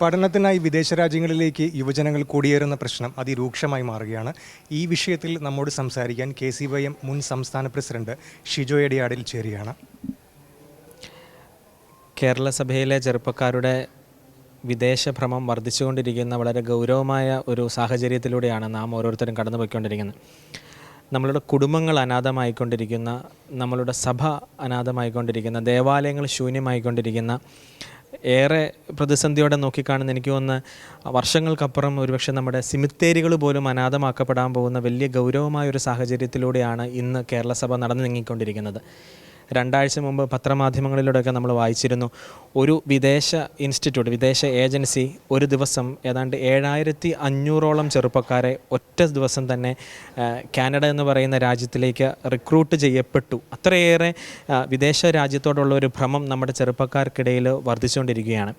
പഠനത്തിനായി വിദേശ രാജ്യങ്ങളിലേക്ക് യുവജനങ്ങൾ കുടിയേറുന്ന പ്രശ്നം അതിരൂക്ഷമായി മാറുകയാണ്. ഈ വിഷയത്തിൽ നമ്മോട് സംസാരിക്കാൻ കെ സി വൈ എം മുൻ സംസ്ഥാന പ്രസിഡന്റ് ഷിജോ എടിയാടിൽ ചേരുകയാണ്. കേരള സഭയിലെ ചെറുപ്പക്കാരുടെ വിദേശഭ്രമം വർദ്ധിച്ചുകൊണ്ടിരിക്കുന്ന വളരെ ഗൗരവമായ ഒരു സാഹചര്യത്തിലൂടെയാണ് നാം ഓരോരുത്തരും കടന്നുപോയിക്കൊണ്ടിരിക്കുന്നത്. നമ്മളുടെ കുടുംബങ്ങൾ അനാഥമായിക്കൊണ്ടിരിക്കുന്ന നമ്മളുടെ സഭ അനാഥമായിക്കൊണ്ടിരിക്കുന്ന ദേവാലയങ്ങൾ ശൂന്യമായിക്കൊണ്ടിരിക്കുന്ന ഏറെ പ്രതിസന്ധിയോടെ നോക്കിക്കാണുന്ന എനിക്ക് തോന്നുന്ന വർഷങ്ങൾക്കപ്പുറം ഒരുപക്ഷെ നമ്മുടെ സിമിത്തേരികൾ പോലും അനാഥമാക്കപ്പെടാൻ പോകുന്ന വലിയ ഗൗരവമായ ഒരു സാഹചര്യത്തിലൂടെയാണ് ഇന്ന് കേരളസഭ നടന്നു നീങ്ങിക്കൊണ്ടിരിക്കുന്നത്. രണ്ടാഴ്ച മുമ്പ് പത്രമാധ്യമങ്ങളിലൂടെയൊക്കെ നമ്മൾ വായിച്ചിരുന്നു. ഒരു വിദേശ ഇൻസ്റ്റിറ്റ്യൂട്ട് വിദേശ ഏജൻസി ഒരു ദിവസം ഏതാണ്ട് ഏഴായിരത്തി അഞ്ഞൂറോളം ചെറുപ്പക്കാരെ ഒറ്റ ദിവസം തന്നെ കാനഡ എന്ന് പറയുന്ന രാജ്യത്തിലേക്ക് റിക്രൂട്ട് ചെയ്യപ്പെട്ടു. അത്രയേറെ വിദേശ രാജ്യത്തോടുള്ള ഒരു ഭ്രമം നമ്മുടെ ചെറുപ്പക്കാർക്കിടയിൽ വർദ്ധിച്ചുകൊണ്ടിരിക്കുകയാണ്.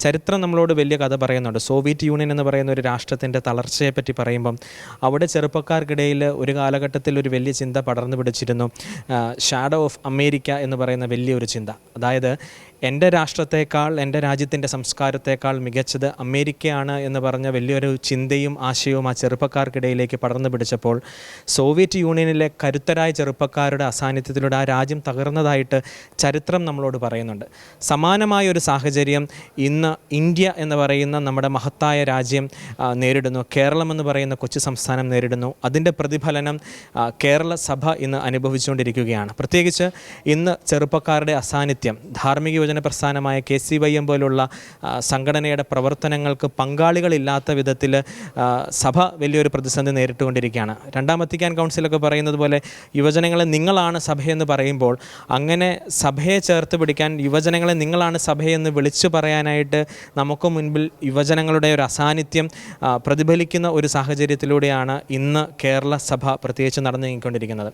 ചരിത്രം നമ്മളോട് വലിയ കഥ പറയുന്നുണ്ട്. സോവിയറ്റ് യൂണിയൻ എന്ന് പറയുന്ന ഒരു രാഷ്ട്രത്തിന്റെ തളർച്ചയെപ്പറ്റി പറയുമ്പം അവിടെ ചെറുപ്പക്കാർക്കിടയിൽ ഒരു കാലഘട്ടത്തിൽ ഒരു വലിയ ചിന്ത പടർന്നു പിടിച്ചിരുന്നു. ഷാഡോ ഓഫ് അമേരിക്ക എന്ന് പറയുന്ന വലിയൊരു ചിന്ത. അതായത് എന്റെ രാഷ്ട്രത്തേക്കാൾ എന്റെ രാജ്യത്തിന്റെ സംസ്കാരത്തേക്കാൾ മികച്ചത് അമേരിക്കയാണ് എന്ന് പറഞ്ഞ വലിയൊരു ചിന്തയും ആശയവും ആ ചെറുപ്പക്കാർക്കിടയിലേക്ക് പടർന്നു പിടിച്ചപ്പോൾ സോവിയറ്റ് യൂണിയനിലെ കരുത്തരായ ചെറുപ്പക്കാരുടെ അസാന്നിധ്യത്തിലൂടെ ആ രാജ്യം തകർന്നതായിട്ട് ചരിത്രം നമ്മളോട് പറയുന്നുണ്ട്. സമാനമായ ഒരു സാഹചര്യം ഇന്ന് ഇന്ത്യ എന്ന് പറയുന്ന നമ്മുടെ മഹത്തായ രാജ്യം നേരിടുന്നു. കേരളം എന്ന് പറയുന്ന കൊച്ചു സംസ്ഥാനം നേരിടുന്നു. അതിന്റെ പ്രതിഫലനം കേരള സഭ ഇന്ന് അനുഭവിച്ചുകൊണ്ടിരിക്കുകയാണ്. പ്രത്യേകിച്ച് ഇന്ന് ചെറുപ്പക്കാരുടെ അസാന്നിധ്യം ധാർമ്മിക പ്രസ്ഥാനമായ കെ സി വൈ എം പോലുള്ള സംഘടനയുടെ പ്രവർത്തനങ്ങൾക്ക് പങ്കാളികളില്ലാത്ത വിധത്തിൽ സഭ വലിയൊരു പ്രതിസന്ധി നേരിട്ടുകൊണ്ടിരിക്കുകയാണ്. രണ്ടാം വത്തിക്കാൻ കൗൺസിലൊക്കെ പറയുന്നത് പോലെ യുവജനങ്ങളെ നിങ്ങളാണ് സഭയെന്ന് പറയുമ്പോൾ അങ്ങനെ സഭയെ ചേർത്ത് പിടിക്കാൻ യുവജനങ്ങളെ നിങ്ങളാണ് സഭയെന്ന് വിളിച്ചു പറയാനായിട്ട് നമുക്ക് മുൻപിൽ യുവജനങ്ങളുടെ ഒരു അസാന്നിധ്യം പ്രതിഫലിക്കുന്ന ഒരു സാഹചര്യത്തിലൂടെയാണ് ഇന്ന് കേരള സഭ പ്രത്യേകിച്ച് നടന്നു നീങ്ങിക്കൊണ്ടിരിക്കുന്നത്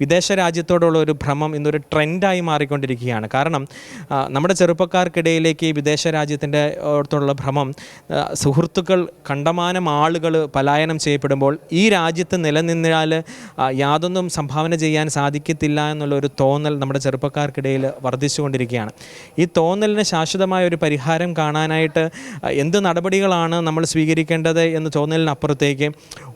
വിദേശ രാജ്യത്തോടുള്ള ഒരു ഭ്രമം ഇന്നൊരു ട്രെൻഡായി മാറിക്കൊണ്ടിരിക്കുകയാണ്. കാരണം നമ്മുടെ ചെറുപ്പക്കാർക്കിടയിലേക്ക് വിദേശ രാജ്യത്തിന്റെ അടുത്തുള്ള ഭ്രമം സുഹൃത്തുക്കൾ കണ്ടമാനം ആളുകൾ പലായനം ചെയ്യപ്പെടുമ്പോൾ ഈ രാജ്യത്ത് നിലനിന്നാൽ യാതൊന്നും സംഭാവന ചെയ്യാൻ സാധിക്കത്തില്ല എന്നുള്ള ഒരു തോന്നൽ നമ്മുടെ ചെറുപ്പക്കാർക്കിടയിൽ വർദ്ധിച്ചുകൊണ്ടിരിക്കുകയാണ്. ഈ തോന്നലിന് ശാശ്വതമായ ഒരു പരിഹാരം കാണാനായിട്ട് എന്ത് നടപടികളാണ് നമ്മൾ സ്വീകരിക്കേണ്ടത് എന്ന് തോന്നലിനപ്പുറത്തേക്ക്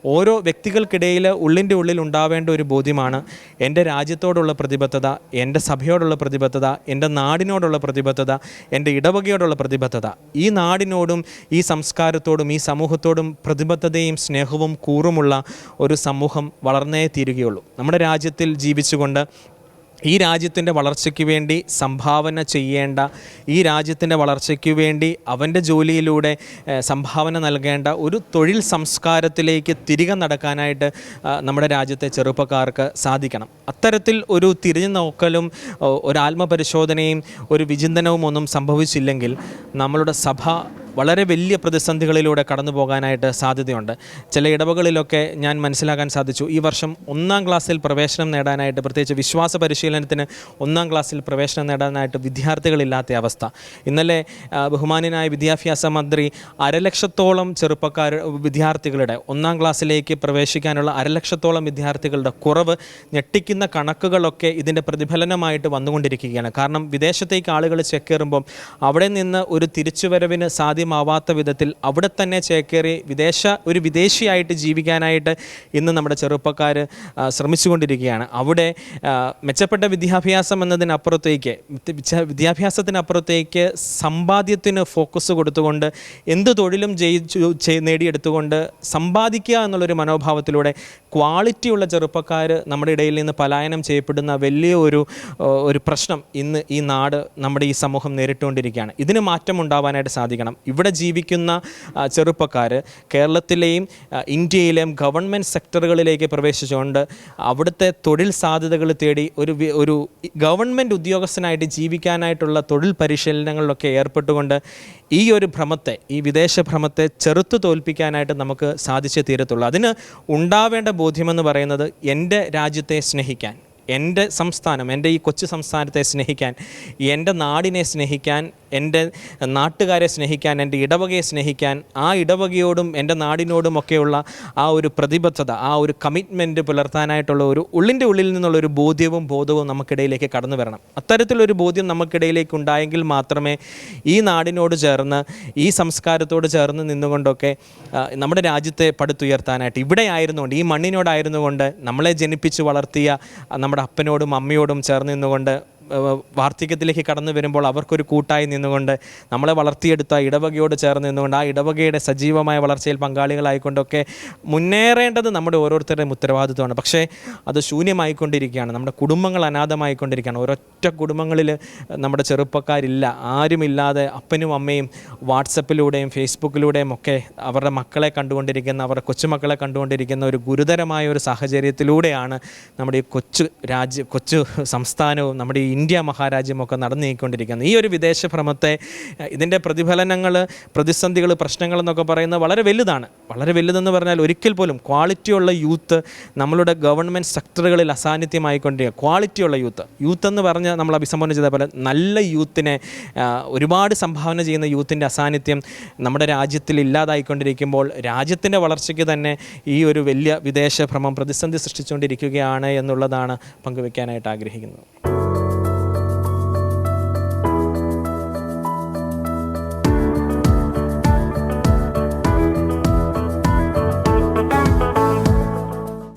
ഓരോ വ്യക്തികൾക്കിടയിൽ ഉള്ളിന്റെ ഉള്ളിൽ ഉണ്ടാവേണ്ട ഒരു ബോധ്യമാണ് എന്റെ രാജ്യത്തോടുള്ള പ്രതിബദ്ധത എന്റെ സഭയോടുള്ള പ്രതിബദ്ധത എന്റെ നാടിനോടുള്ള പ്രതിബദ്ധത എന്റെ ഇടവകയോടുള്ള പ്രതിബദ്ധത. ഈ നാടിനോടും ഈ സംസ്കാരത്തോടും ഈ സമൂഹത്തോടും പ്രതിബദ്ധതയും സ്നേഹവും കൂറുമുള്ള ഒരു സമൂഹം വളർന്നേ തീരുകയുള്ളൂ. നമ്മുടെ രാജ്യത്തിൽ ജീവിച്ചുകൊണ്ട് ഈ രാജ്യത്തിന്റെ വളർച്ചയ്ക്ക് വേണ്ടി സംഭാവന ചെയ്യേണ്ട ഈ രാജ്യത്തിന്റെ വളർച്ചയ്ക്ക് വേണ്ടി അവന്റെ ജോലിയിലൂടെ സംഭാവന നൽകേണ്ട ഒരു തൊഴിൽ സംസ്കാരത്തിലേക്ക് തിരികെ നടക്കാനായിട്ട് നമ്മുടെ രാജ്യത്തെ ചെറുപ്പക്കാർക്ക് സാധിക്കണം. അത്തരത്തിൽ ഒരു തിരിഞ്ഞു നോക്കലും ഒരു ആത്മപരിശോധനയും ഒരു വിചിന്തനവും ഒന്നും സംഭവിച്ചില്ലെങ്കിൽ നമ്മളുടെ സഭ വളരെ വലിയ പ്രതിസന്ധികളിലൂടെ കടന്നു പോകാനായിട്ട് സാധ്യതയുണ്ട്. ചില ഇടവകളിലൊക്കെ ഞാൻ മനസ്സിലാക്കാൻ സാധിച്ചു. ഈ വർഷം ഒന്നാം ക്ലാസ്സിൽ പ്രവേശനം നേടാനായിട്ട് പ്രത്യേകിച്ച് വിശ്വാസ പരിശീലനത്തിന് ഒന്നാം ക്ലാസ്സിൽ പ്രവേശനം നേടാനായിട്ട് വിദ്യാർത്ഥികളില്ലാത്ത അവസ്ഥ. ഇന്നലെ ആ, വിദ്യാഭ്യാസ മന്ത്രി അരലക്ഷത്തോളം ചെറുപ്പക്കാർ വിദ്യാർത്ഥികളുടെ ഒന്നാം ക്ലാസ്സിലേക്ക് പ്രവേശിക്കാനുള്ള അരലക്ഷത്തോളം വിദ്യാർത്ഥികളുടെ കുറവ് ഞെട്ടിക്കുന്ന കണക്കുകളൊക്കെ ഇതിന്റെ പ്രതിഫലനമായിട്ട് വന്നുകൊണ്ടിരിക്കുകയാണ്. കാരണം വിദേശത്തേക്ക് ആളുകൾ ചെക്കേറുമ്പം അവിടെ നിന്ന് ഒരു തിരിച്ചുവരവിന് സാധ്യമാവാത്ത വിധത്തിൽ അവിടെ തന്നെ ചേക്കേറി വിദേശ ഒരു വിദേശിയായിട്ട് ജീവിക്കാനായിട്ട് ഇന്ന് നമ്മുടെ ചെറുപ്പക്കാർ ശ്രമിച്ചുകൊണ്ടിരിക്കുകയാണ്. അവിടെ മെച്ചപ്പെട്ട വിദ്യാഭ്യാസം എന്നതിനപ്പുറത്തേക്ക് വിദ്യ- വിദ്യാഭ്യാസത്തിനപ്പുറത്തേക്ക് സമ്പാദ്യത്തിന് ഫോക്കസ് കൊടുത്തുകൊണ്ട് എന്ത് തൊഴിലും ജയിച്ചു നേടിയെടുത്തുകൊണ്ട് സമ്പാദിക്കുക എന്നുള്ളൊരു മനോഭാവത്തിലൂടെ ക്വാളിറ്റിയുള്ള ചെറുപ്പക്കാർ നമ്മുടെ ഇടയിൽ നിന്ന് പലായനം ചെയ്യപ്പെടുന്ന വലിയ ഒരു ഒരു പ്രശ്നം ഇന്ന് ഈ നാട് നമ്മുടെ ഈ സമൂഹം നേരിട്ടുകൊണ്ടിരിക്കുകയാണ്. ഇതിന് മാറ്റം ഉണ്ടാവാനായിട്ട് സാധിക്കണം. ഇവിടെ ജീവിക്കുന്ന ചെറുപ്പക്കാർ കേരളത്തിലെയും ഇന്ത്യയിലെയും ഗവൺമെന്റ് സെക്ടറുകളിലേക്ക് പ്രവേശിച്ചുകൊണ്ട് അവിടുത്തെ തൊഴിൽ സാധ്യതകൾ തേടി ഒരു ഒരു ഗവൺമെന്റ് ഉദ്യോഗസ്ഥനായിട്ട് ജീവിക്കാനായിട്ടുള്ള തൊഴിൽ പരിശീലനങ്ങളിലൊക്കെ ഏർപ്പെട്ടുകൊണ്ട് ഈ ഒരു ഭ്രമത്തെ ഈ വിദേശ ഭ്രമത്തെ ചെറുത്തു തോൽപ്പിക്കാനായിട്ട് നമുക്ക് സാധിച്ചേ തീരത്തുള്ളൂ. അതിന് ഉണ്ടാവേണ്ട ബോധ്യമെന്ന് പറയുന്നത് എന്റെ രാജ്യത്തെ സ്നേഹിക്കാൻ എന്റെ സംസ്ഥാനം എന്റെ ഈ കൊച്ചു സംസ്ഥാനത്തെ സ്നേഹിക്കാൻ എന്റെ നാടിനെ സ്നേഹിക്കാൻ എന്റെ നാട്ടുകാരെ സ്നേഹിക്കാൻ എന്റെ ഇടവകയെ സ്നേഹിക്കാൻ ആ ഇടവകയോടും എന്റെ നാടിനോടും ഒക്കെയുള്ള ആ ഒരു പ്രതിബദ്ധത ആ ഒരു കമ്മിറ്റ്മെന്റ് പുലർത്താനായിട്ടുള്ള ഒരു ഉള്ളിന്റെ ഉള്ളിൽ നിന്നുള്ള ഒരു ബോധ്യവും ബോധവും നമുക്കിടയിലേക്ക് കടന്നു വരണം. അത്തരത്തിലൊരു ബോധ്യം നമുക്കിടയിലേക്ക് ഉണ്ടായെങ്കിൽ മാത്രമേ ഈ നാടിനോട് ചേർന്ന് ഈ സംസ്കാരത്തോട് ചേർന്ന് നിന്നുകൊണ്ടൊക്കെ നമ്മുടെ രാജ്യത്തെ പടുത്തുയർത്താനായിട്ട് ഇവിടെ ആയിരുന്നുകൊണ്ട് ഈ മണ്ണിനോടായിരുന്നുകൊണ്ട് നമ്മളെ ജനിപ്പിച്ച് വളർത്തിയ നമ്മുടെ അപ്പനോടും അമ്മയോടും ചേർന്ന് നിന്നുകൊണ്ട് വാർദ്ധക്യത്തിലേക്ക് കടന്നു വരുമ്പോൾ അവർക്കൊരു കൂട്ടായി നിന്നുകൊണ്ട് നമ്മളെ വളർത്തിയെടുത്ത ഇടവകയോട് ചേർന്ന് നിന്നുകൊണ്ട് ആ ഇടവകയുടെ സജീവമായ വളർച്ചയിൽ പങ്കാളികളായിക്കൊണ്ടൊക്കെ മുന്നേറേണ്ടത് നമ്മുടെ ഓരോരുത്തരുടെയും ഉത്തരവാദിത്വമാണ്. പക്ഷേ അത് ശൂന്യമായിക്കൊണ്ടിരിക്കുകയാണ്. നമ്മുടെ കുടുംബങ്ങൾ അനാഥമായിക്കൊണ്ടിരിക്കുകയാണ്. ഒരൊറ്റ കുടുംബങ്ങളിൽ നമ്മുടെ ചെറുപ്പക്കാരില്ല. ആരുമില്ലാതെ അപ്പനും അമ്മയും വാട്സപ്പിലൂടെയും ഫേസ്ബുക്കിലൂടെയും ഒക്കെ അവരുടെ മക്കളെ കണ്ടുകൊണ്ടിരിക്കുന്ന അവരുടെ കൊച്ചുമക്കളെ കണ്ടുകൊണ്ടിരിക്കുന്ന ഒരു ഗുരുതരമായ ഒരു സാഹചര്യത്തിലൂടെയാണ് നമ്മുടെ ഈ കൊച്ചു രാജ്യ കൊച്ചു സംസ്ഥാനവും നമ്മുടെ ഈ ഇന്ത്യ മഹാരാജ്യമൊക്കെ നടന്നു നീങ്ങിക്കൊണ്ടിരിക്കുന്നത് ഈ ഒരു വിദേശ ഭ്രമത്തെ ഇതിന്റെ പ്രതിഫലനങ്ങൾ പ്രതിസന്ധികൾ പ്രശ്നങ്ങൾ എന്നൊക്കെ പറയുന്നത് വളരെ വലുതാണ്. വളരെ വലുതെന്ന് പറഞ്ഞാൽ ഒരിക്കൽ പോലും ക്വാളിറ്റിയുള്ള യൂത്ത് നമ്മളുടെ ഗവൺമെന്റ് സെക്ടറുകളിൽ അസാന്നിധ്യമായിക്കൊണ്ടിരിക്കുക. ക്വാളിറ്റിയുള്ള യൂത്ത് യൂത്ത് എന്ന് പറഞ്ഞ് നമ്മൾ അഭിസംബോധന ചെയ്ത പോലെ നല്ല യൂത്തിനെ ഒരുപാട് സംഭാവന ചെയ്യുന്ന യൂത്തിന്റെ അസാന്നിധ്യം നമ്മുടെ രാജ്യത്തിൽ ഇല്ലാതായിക്കൊണ്ടിരിക്കുമ്പോൾ രാജ്യത്തിന്റെ വളർച്ചയ്ക്ക് തന്നെ ഈ ഒരു വലിയ വിദേശ ഭ്രമം പ്രതിസന്ധി സൃഷ്ടിച്ചുകൊണ്ടിരിക്കുകയാണ് എന്നുള്ളതാണ് പങ്കുവെക്കാനായിട്ട് ആഗ്രഹിക്കുന്നത്.